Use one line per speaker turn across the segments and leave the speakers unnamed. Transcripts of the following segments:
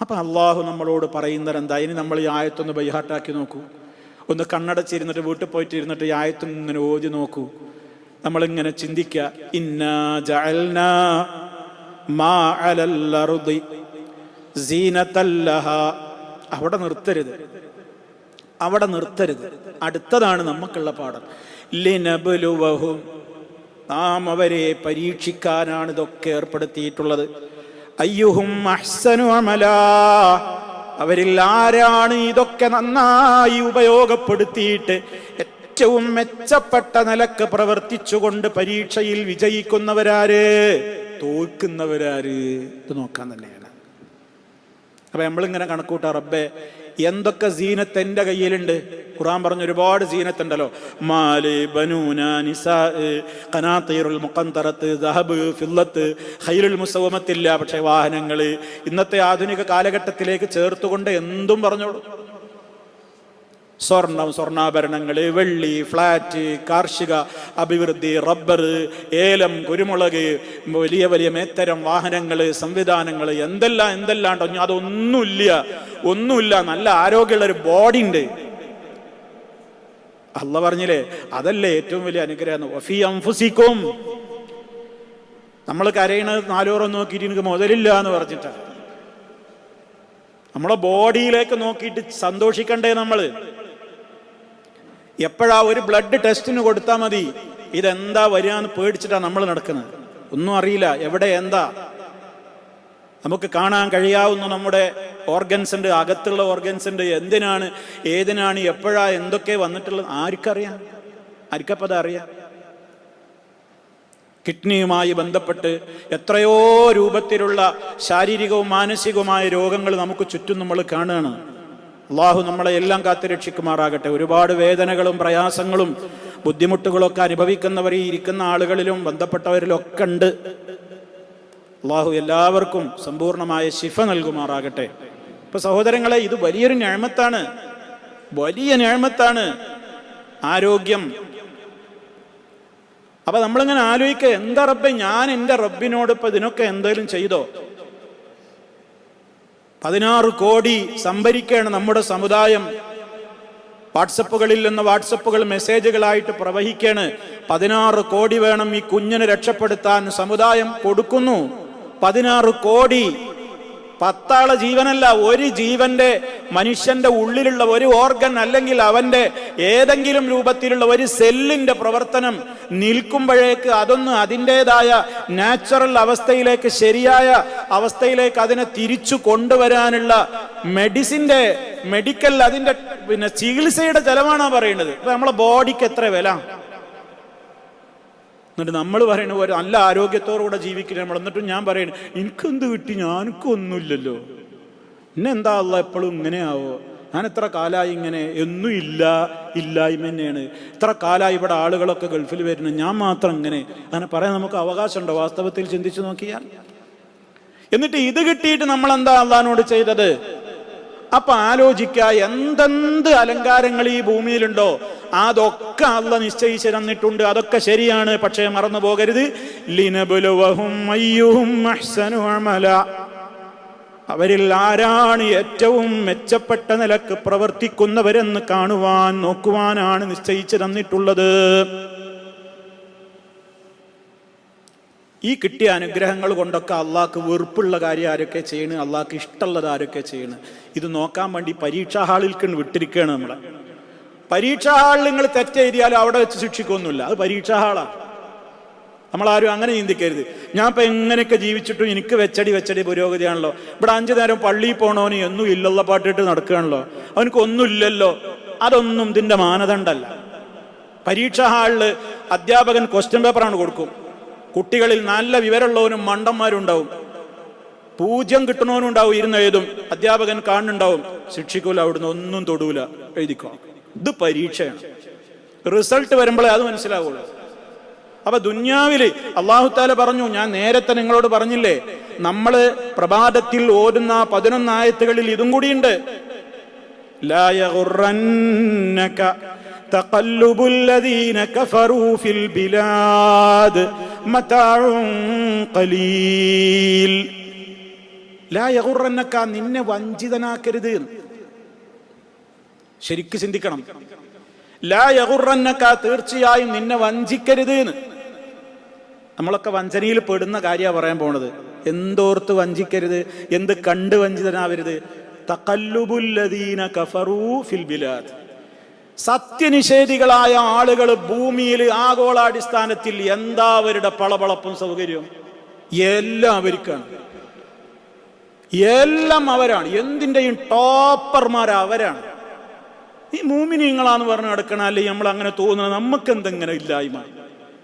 അപ്പൊ അള്ളാഹു നമ്മളോട് പറയുന്നത് എന്താ ഇനി നമ്മൾ ഈ ആയത്തൊന്ന് ബൈഹാട്ടാക്കി നോക്കൂ. ഒന്ന് കണ്ണടച്ചിരുന്നിട്ട് വീട്ടിൽ പോയിട്ട് ഇരുന്നിട്ട് ഈ ആയത്തും ഇങ്ങനെ ഓതി നോക്കൂ. നമ്മളിങ്ങനെ ചിന്തിക്കുക ഇന്നാ ജഅൽനാ. അവിടെ നിർത്തരുത്. അവിടെ നിർത്തരുത്. അടുത്തതാണ് നമുക്കുള്ള പാഠം. ലിനബലുവഹും നാം അവരെ പരീക്ഷിക്കാനാണ് ഇതൊക്കെ ഏർപ്പെടുത്തിയിട്ടുള്ളത്. അയ്യുഹും അഹ്സനു അമല. അവരിൽ ആരാണ് ഇതൊക്കെ നന്നായി ഉപയോഗപ്പെടുത്തിയിട്ട് ഏറ്റവും മെച്ചപ്പെട്ട നിലയ്ക്ക് പ്രവർത്തിച്ചുകൊണ്ട് പരീക്ഷയിൽ വിജയിക്കുന്നവരാര്? തോൽക്കുന്നവരാര്? ഇത് നോക്കാൻ തന്നെയാണ്. അപ്പൊ നമ്മളിങ്ങനെ കണക്കൂട്ടാ റബ്ബെ എന്തൊക്കെ സീനത്ത് എന്റെ കയ്യിലുണ്ട്? ഖുറാൻ പറഞ്ഞ ഒരുപാട് സീനത്തുണ്ടല്ലോ. മാൽ ബനൂന നിസാ കനാത്തീറുൽ മുഖന്തറത്ത് ദഹബ് ഫില്ലത്ത് ഹൈലുൽ മുസവമത്തില്ല പക്ഷെ വാഹനങ്ങൾ ഇന്നത്തെ ആധുനിക കാലഘട്ടത്തിലേക്ക് ചേർത്തുകൊണ്ട് എന്തും പറഞ്ഞോളൂ. സ്വർണം സ്വർണാഭരണങ്ങൾ വെള്ളി ഫ്ലാറ്റ് കാർഷിക അഭിവൃദ്ധി റബ്ബർ ഏലം കുരുമുളക് വലിയ വലിയ മേത്തരം വാഹനങ്ങൾ സംവിധാനങ്ങൾ എന്തെല്ലാം എന്തെല്ലാം ഉണ്ടോ അതൊന്നുമില്ല. ഒന്നുമില്ല. നല്ല ആരോഗ്യമുള്ള ഒരു ബോഡി ഉണ്ട് അല്ല പറഞ്ഞില്ലേ? അതല്ലേ ഏറ്റവും വലിയ അനുഗ്രഹം. വഫി അംഫുസിക്കും നമ്മൾ കരയണത് നാലോറം നോക്കിയിട്ട് എനിക്ക് മുതലില്ല എന്ന് പറഞ്ഞിട്ടാണ്. നമ്മളെ ബോഡിയിലേക്ക് നോക്കിയിട്ട് സന്തോഷിക്കണ്ടേ നമ്മൾ? എപ്പോഴാ ഒരു ബ്ലഡ് ടെസ്റ്റിന് കൊടുത്താൽ മതി? ഇതെന്താ വരികയെന്ന് പേടിച്ചിട്ടാണ് നമ്മൾ നടക്കുന്നത്. ഒന്നും അറിയില്ല. എവിടെ എന്താ? നമുക്ക് കാണാൻ കഴിയാവുന്ന നമ്മുടെ ഓർഗൻസ് അകത്തുള്ള ഓർഗൻസ് എന്തിനാണ്? ഏതിനാണ്? എപ്പോഴാ? എന്തൊക്കെ വന്നിട്ടുള്ളത്? ആർക്കറിയാം? ആർക്കപ്പത് അറിയാം? കിഡ്നിയുമായി ബന്ധപ്പെട്ട് എത്രയോ രൂപത്തിലുള്ള ശാരീരികവും മാനസികവുമായ രോഗങ്ങൾ നമുക്ക് ചുറ്റും നമ്മൾ കാണുകയാണ്. അള്ളാഹു നമ്മളെ എല്ലാം കാത്തുരക്ഷിക്കുമാറാകട്ടെ ഒരുപാട് വേദനകളും പ്രയാസങ്ങളും ബുദ്ധിമുട്ടുകളൊക്കെ അനുഭവിക്കുന്നവർ ഈ ഇരിക്കുന്ന ആളുകളിലും ബന്ധപ്പെട്ടവരിലൊക്കെ ഉണ്ട്. അള്ളാഹു എല്ലാവർക്കും സമ്പൂർണമായ ശിഫ നൽകുമാറാകട്ടെ. ഇപ്പൊ സഹോദരങ്ങളെ ഇത് വലിയൊരു ഞാമത്താണ്. വലിയ ഞാമത്താണ് ആരോഗ്യം. അപ്പൊ നമ്മളിങ്ങനെ ആലോചിക്കുക എന്താ റബ്ബെ ഞാൻ എന്റെ റബ്ബിനോട് ഇപ്പൊ ഇതിനൊക്കെ എന്തെങ്കിലും ചെയ്തോ? പതിനാറ് കോടി സംഭരിക്കുകയാണ് നമ്മുടെ സമുദായം. വാട്സപ്പുകളിൽ നിന്ന് വാട്സപ്പുകൾ മെസ്സേജുകളായിട്ട് പ്രവഹിക്കാണ്. പതിനാറ് കോടി വേണം ഈ കുഞ്ഞിനെ രക്ഷപ്പെടുത്താൻ സമുദായം കൊടുക്കുന്നു. പതിനാറ് കോടി പത്താളെ ജീവനല്ല ഒരു ജീവന്റെ മനുഷ്യന്റെ ഉള്ളിലുള്ള ഒരു ഓർഗൻ അല്ലെങ്കിൽ അവന്റെ ഏതെങ്കിലും രൂപത്തിലുള്ള ഒരു സെല്ലിന്റെ പ്രവർത്തനം നിൽക്കുമ്പോഴേക്ക് അതൊന്ന് അതിന്റെതായ നാച്ചുറൽ അവസ്ഥയിലേക്ക് ശരിയായ അവസ്ഥയിലേക്ക് അതിനെ തിരിച്ചു കൊണ്ടുവരാനുള്ള മെഡിസിന്റെ മെഡിക്കൽ അതിന്റെ പിന്നെ ചികിത്സയുടെ ചെലവാണ് പറയുന്നത്. ഇപ്പൊ നമ്മളെ ബോഡിക്ക് എത്ര വില? എന്നിട്ട് നമ്മൾ പറയണ ഒരു നല്ല ആരോഗ്യത്തോടുകൂടെ ജീവിക്കണം നമ്മൾ. എന്നിട്ടും ഞാൻ പറയണ എനിക്കെന്ത് കിട്ടി? ഞാനൊന്നുമില്ലല്ലോ എന്നെ എന്താ അല്ല എപ്പോഴും ഇങ്ങനെയാവോ? ഞാൻ എത്ര കാലമായി ഇങ്ങനെ എന്നും ഇല്ല ഇല്ലായ്മ തന്നെയാണ്. ഇത്ര കാലമായി ഇവിടെ ആളുകളൊക്കെ ഗൾഫിൽ വരുന്നു ഞാൻ മാത്രം ഇങ്ങനെ. അങ്ങനെ പറയാൻ നമുക്ക് അവകാശമുണ്ടോ? വാസ്തവത്തിൽ ചിന്തിച്ചു നോക്കിയാൽ. എന്നിട്ട് ഇത് കിട്ടിയിട്ട് നമ്മൾ എന്താ അള്ളഹാനോട് ചെയ്തത്? അപ്പൊ ആലോചിക്ക എന്തെന്ത് അലങ്കാരങ്ങൾ ഈ ഭൂമിയിലുണ്ടോ? അതൊക്കെ അല്ല നിശ്ചയിച്ചു തന്നിട്ടുണ്ട്. അതൊക്കെ ശരിയാണ് പക്ഷേ മറന്നു പോകരുത്. അവരിൽ ആരാണ് ഏറ്റവും മെച്ചപ്പെട്ട നിലയ്ക്ക് പ്രവർത്തിക്കുന്നവരെന്ന് കാണുവാൻ നോക്കുവാനാണ് നിശ്ചയിച്ചു തന്നിട്ടുള്ളത്. ഈ കിട്ടിയ അനുഗ്രഹങ്ങൾ കൊണ്ടൊക്കെ അള്ളാഹ്ക്ക് വെറുപ്പുള്ള കാര്യം ആരൊക്കെ ചെയ്യണ്? അള്ളാഹ്ക്ക് ഇഷ്ടമുള്ളത് ആരൊക്കെ ചെയ്യണ്? ഇത് നോക്കാൻ വേണ്ടി പരീക്ഷാ ഹാളിൽക്ക് വിട്ടിരിക്കുകയാണ് നമ്മളെ. പരീക്ഷാ ഹാളിൽ നിങ്ങൾ തെറ്റെഴുതിയാലും അവിടെ വെച്ച് ശിക്ഷിക്കൊന്നുമില്ല. അത് പരീക്ഷാ ഹാളാണ് നമ്മളാരും അങ്ങനെ ചിന്തിക്കരുത്. ഞാൻ ഇപ്പൊ എങ്ങനെയൊക്കെ ജീവിച്ചിട്ടും എനിക്ക് വെച്ചടി വെച്ചടി പുരോഗതിയാണല്ലോ. ഇവിടെ അഞ്ചു നേരം പള്ളിയിൽ പോണവന് എന്നും ഇല്ലുള്ള പാട്ടിട്ട് നടക്കുകയാണല്ലോ. അവനക്ക് ഒന്നുമില്ലല്ലോ അതൊന്നും ഇതിന്റെ മാനദണ്ഡമല്ല പരീക്ഷാ ഹാളിൽ അധ്യാപകൻ ക്വസ്റ്റ്യൻ പേപ്പറാണ് കൊടുക്കും. കുട്ടികളിൽ നല്ല വിവരമുള്ളവനും മണ്ടന്മാരുണ്ടാവും. പൂജ്യം കിട്ടണവനും ഉണ്ടാവും ഇരുന്ന് എഴുതും. അധ്യാപകൻ കാണുന്നുണ്ടാവും ശിക്ഷിക്കൂല അവിടുന്ന് ഒന്നും തൊടൂല എഴുതിക്കോ. ഇത് പരീക്ഷയാണ്. റിസൾട്ട് വരുമ്പോഴേ അത് മനസ്സിലാവുള്ളൂ. അപ്പൊ ദുന്യാവിൽ അള്ളാഹുത്താല പറഞ്ഞു ഞാൻ നേരത്തെ നിങ്ങളോട് പറഞ്ഞില്ലേ നമ്മൾ പ്രഭാതത്തിൽ ഓടുന്ന പതിനൊന്നായത്തുകളിൽ ഇതും കൂടിയുണ്ട്. തഖല്ലുബുല്ലദീന ഫിൽ ബിലാദ് കലീൽ ലായകുറന്നക്ക നിന്നെ വഞ്ചിതനാക്കരുത്. ശരിക്ക് ചിന്തിക്കണം. ലായകുറന്നക്ക തീർച്ചയായും നിന്നെ വഞ്ചിക്കരുത്. നമ്മളൊക്കെ വഞ്ചനയിൽ പെടുന്ന കാര്യമാണ് പറയാൻ പോണത്. എന്തോർത്ത് വഞ്ചിക്കരുത്? എന്ത് കണ്ട് വഞ്ചിതനാവരുത്? തക്കല്ലുബുല്ലദീന കഫറൂ ഫിൽ ബിലാദ്. സത്യനിഷേധികളായ ആളുകൾ ഭൂമിയിൽ ആഗോളാടിസ്ഥാനത്തിൽ എന്താ അവരുടെ പളപളപ്പും സൗകര്യവും? എല്ലാം അവർക്കാണ് എല്ലാം അവരാണ്. എന്തിന്റെയും ടോപ്പർമാർ അവരാണ്. ഈ മൂമിനിങ്ങളാന്ന് പറഞ്ഞ് നടക്കണ അല്ലെങ്കിൽ നമ്മൾ അങ്ങനെ തോന്നണം നമുക്ക് എന്തെങ്ങനെ ഇല്ലായ്മ?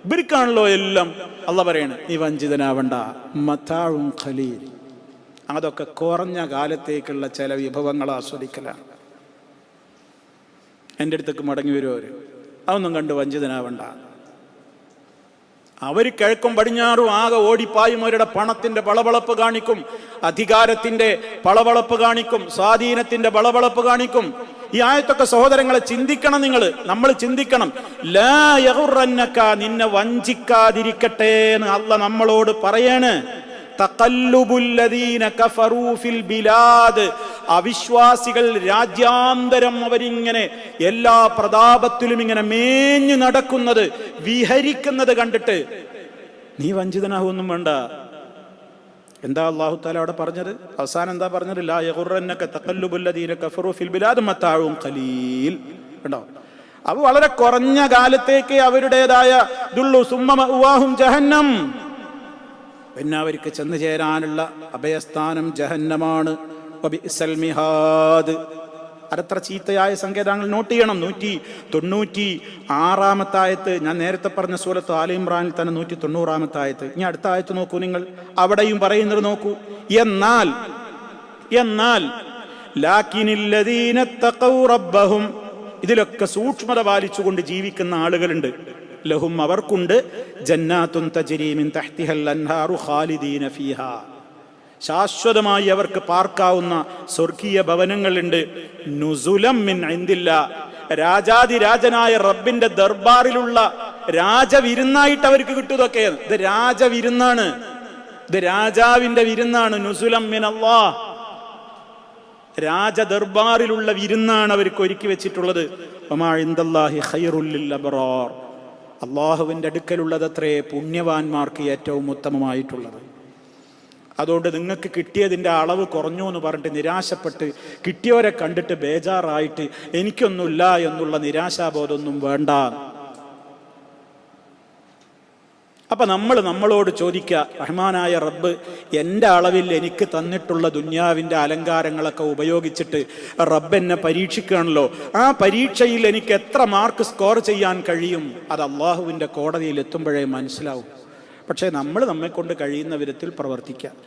ഇവർക്കാണല്ലോ എല്ലാം അല്ല പറയണേ. നീ വഞ്ചിതനാവണ്ട. മതാഴും ഖലീൽ. അതൊക്കെ കുറഞ്ഞ കാലത്തേക്കുള്ള ചില വിഭവങ്ങൾ ആസ്വദിക്കലാണ് എന്റെ അടുത്തേക്ക് മടങ്ങി വരുമോ അവർ അതൊന്നും കണ്ട് വഞ്ചിതനാവണ്ട. അവർ കിഴക്കും പടിഞ്ഞാറും ആകെ ഓടിപ്പായും അവരുടെ പണത്തിന്റെ വളവളപ്പ് കാണിക്കും. അധികാരത്തിന്റെ വളവളപ്പ് കാണിക്കും. സ്വാധീനത്തിന്റെ വളവളപ്പ് കാണിക്കും. ഈ ആയത്തൊക്കെ സഹോദരങ്ങളെ ചിന്തിക്കണം നിങ്ങൾ നമ്മൾ ചിന്തിക്കണം. നിന്നെ വഞ്ചിക്കാതിരിക്കട്ടെ എന്ന് അല്ല നമ്മളോട് പറയാണ്. തഖല്ലുബുല്ലദീന കഫറൂഫിൽ ബിലാദ്. അവിശ്വാസികൾ രാജ്യാന്തരം അവരിങ്ങനെ എല്ലാ പ്രതാപത്തിലും ഇങ്ങനെ മേഞ്ഞു നടക്കുന്നത് വിഹരിക്കുന്നത് കണ്ടിട്ട് നീ വഞ്ചിതനാകൊന്നും വേണ്ട. എന്താ അള്ളാഹു താല അവിടെ പറഞ്ഞത്? അവസാനം എന്താ പറഞ്ഞത്? കണ്ടോ? അവ വളരെ കുറഞ്ഞ കാലത്തേക്ക് അവരുടേതായ ദുള്ളു സുമ്മുവാഹും ജഹന്നം. പിന്നെ അവർക്ക് ചെന്നു ചേരാനുള്ള അഭയസ്ഥാനം ജഹന്നമാണ്. അതത്ര ചീത്തയായ സങ്കേതങ്ങൾ നോട്ട് ചെയ്യണം. നൂറ്റി തൊണ്ണൂറ്റി ആറാമത്തായത്ത് ഞാൻ നേരത്തെ പറഞ്ഞ സൂലത്ത് ആലിമ്രാനിൽ തന്നെ നൂറ്റി തൊണ്ണൂറാമത്തായത്ത് ഇനി അടുത്ത ആയത്ത് നോക്കൂ നിങ്ങൾ. അവിടെയും പറയുന്നത് നോക്കൂ. എന്നാൽ എന്നാൽ റബ്ബഹും ഇതിലൊക്കെ സൂക്ഷ്മത പാലിച്ചുകൊണ്ട് ജീവിക്കുന്ന ആളുകളുണ്ട്. ലഹും അവർക്കുണ്ട്. ജന്നാത്തുൻ തജരീമിൻ തഹ്തിഹൽ അൻഹാറു ഖാലിദീന ഫീഹാ. ശാശ്വതമായി അവർക്ക് പാർക്കാവുന്ന സ്വർഗീയ ഭവനങ്ങളുണ്ട്. നുസുലം മിൻ ഇന്ദില്ല. രാജാതിരാജനായ റബ്ബിന്റെ ദർബാറിലുള്ള രാജവിരുന്നായിട്ട് അവർക്ക് കിട്ടുന്നതൊക്കെ ഇത് രാജവിരുന്നാണ്. ഇത് രാജാവിന്റെ വിരുന്നാണ്. നുസുലം മിൻ അള്ളാ രാജദർബാറിലുള്ള വിരുന്നാണ് അവർക്ക് ഒരുക്കി വെച്ചിട്ടുള്ളത്. അള്ളാഹുവിന്റെ അടുക്കലുള്ളത് അത്രേ പുണ്യവാന്മാർക്ക് ഏറ്റവും ഉത്തമമായിട്ടുള്ളത്. അതുകൊണ്ട് നിങ്ങൾക്ക് കിട്ടിയതിന്റെ അളവ് കുറഞ്ഞു എന്ന് പറഞ്ഞിട്ട് നിരാശപ്പെട്ട് കിട്ടിയവരെ കണ്ടിട്ട് ബേജാറായിട്ട് എനിക്കൊന്നുമില്ല എന്നുള്ള നിരാശാബോധമൊന്നും വേണ്ട. അപ്പൊ നമ്മൾ നമ്മളോട് ചോദിക്കുക റഹ്മാനായ റബ്ബ് എന്റെ അളവിൽ എനിക്ക് തന്നിട്ടുള്ള ദുന്യാവിന്റെ അലങ്കാരങ്ങളൊക്കെ ഉപയോഗിച്ചിട്ട് റബ്ബ് എന്നെ പരീക്ഷിക്കുകയാണല്ലോ. ആ പരീക്ഷയിൽ എനിക്ക് എത്ര മാർക്ക് സ്കോർ ചെയ്യാൻ കഴിയും? അത് അള്ളാഹുവിന്റെ കോടതിയിൽ എത്തുമ്പോഴേ മനസ്സിലാവും. പക്ഷേ നമ്മൾ നമ്മെ കൊണ്ട് കഴിയുന്ന വിധത്തിൽ പ്രവർത്തിക്കാം.